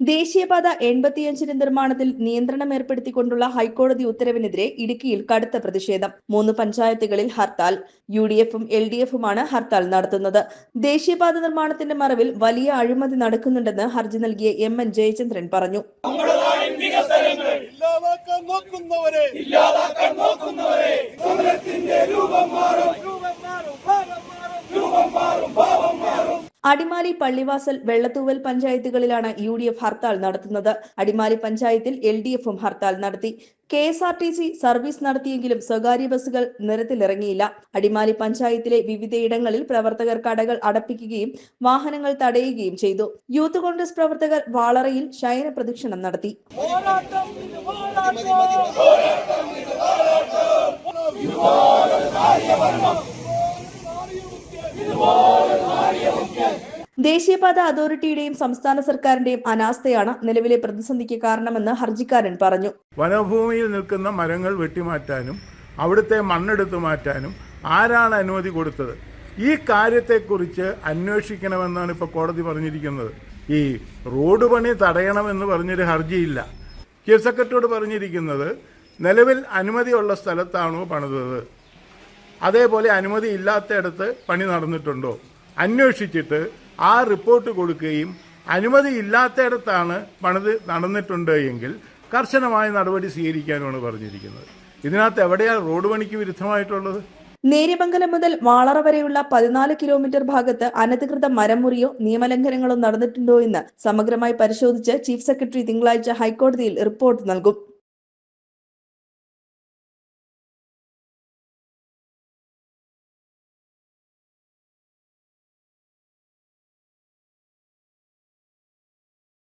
ദേശീയപാത എൺപത്തിയഞ്ചിന്റെ നിർമ്മാണത്തിൽ നിയന്ത്രണം ഏർപ്പെടുത്തിക്കൊണ്ടുള്ള ഹൈക്കോടതി ഉത്തരവിനെതിരെ ഇടുക്കിയിൽ കടുത്ത പ്രതിഷേധം. മൂന്ന് പഞ്ചായത്തുകളിൽ ഹർത്താൽ യു ഡി എഫും എൽ ഡി എഫുമാണ് ഹർത്താൽ നടത്തുന്നത്. ദേശീയപാത നിർമ്മാണത്തിന്റെ മറവിൽ വലിയ അഴിമതി നടക്കുന്നുണ്ടെന്ന് ഹർജി നൽകിയ എം. എൻ. ജയചന്ദ്രൻ പറഞ്ഞു. ഇല്ലാതാക്കാൻ നോക്കുന്നവരെ. ഇല്ലാതാക്കാൻ അടിമാലി പള്ളിവാസൽ വെള്ളത്തൂവൽ പഞ്ചായത്തുകളിലാണ് യു ഡി എഫ് ഹർത്താൽ നടത്തുന്നത് അടിമാലി പഞ്ചായത്തിൽ എൽ ഡി എഫും ഹർത്താൽ നടത്തി K S R T C service നടത്തിയെങ്കിലും സ്വകാര്യ ബസ്സുകൾ നിരത്തിലിറങ്ങിയില്ല അടിമാലി പഞ്ചായത്തിലെ വിവിധയിടങ്ങളിൽ പ്രവർത്തകർ കടകൾ അടപ്പിക്കുകയും വാഹനങ്ങൾ തടയുകയും ചെയ്തു യൂത്ത് കോൺഗ്രസ് പ്രവർത്തകർ വാളറയിൽ ശയന പ്രദക്ഷിണം നടത്തി ഇത് പോരാട്ടം ദേശീയപാത അതോറിറ്റിയുടെയും സംസ്ഥാന സർക്കാരിന്റെയും അനാസ്ഥയാണ് നിലവിലെ പ്രതിസന്ധിക്ക് കാരണമെന്ന് ഹർജിക്കാരൻ പറഞ്ഞു. വനഭൂമിയിൽ നിൽക്കുന്ന മരങ്ങൾ വെട്ടിമാറ്റാനും അവിടുത്തെ മണ്ണെടുത്തു മാറ്റാനും ആരാണ് അനുമതി കൊടുത്തത്? ഈ കാര്യത്തെക്കുറിച്ച് അന്വേഷിക്കണമെന്നാണ് ഇപ്പോൾ കോടതി പറഞ്ഞിരിക്കുന്നത്. ഈ റോഡ് പണി തടയണമെന്ന് പറഞ്ഞൊരു ഹർജിയില്ല. ചീഫ് സെക്രട്ടറിയോട് പറഞ്ഞിരിക്കുന്നത് നിലവിൽ അനുമതിയുള്ള സ്ഥലത്താണോ പണിതത്? അതേപോലെ അനുമതി ഇല്ലാത്തയിടത്ത് പണി നടന്നിട്ടുണ്ടോ? അന്വേഷിച്ചിട്ട് ആ റിപ്പോർട്ട് കൊടുക്കുകയും അനുമതി ഇല്ലാത്തയിടത്താണ് പണിത് നടന്നിട്ടുണ്ട് എങ്കിൽ കർശനമായ നടപടി സ്വീകരിക്കാനുമാണ് പറഞ്ഞിരിക്കുന്നത്. ഇതിനകത്ത് എവിടെയാണ് റോഡ് പണിക്ക് വിരുദ്ധമായിട്ടുള്ളത്? നേര്യമംഗലം മുതൽ വാളറ വരെയുള്ള പതിനാല് കിലോമീറ്റർ ഭാഗത്ത് അനധികൃത മരമുറിയോ നിയമലംഘനങ്ങളോ നടന്നിട്ടുണ്ടോ എന്ന് സമഗ്രമായി പരിശോധിച്ച് ചീഫ് സെക്രട്ടറി തിങ്കളാഴ്ച ഹൈക്കോടതിയിൽ റിപ്പോർട്ട് നൽകും.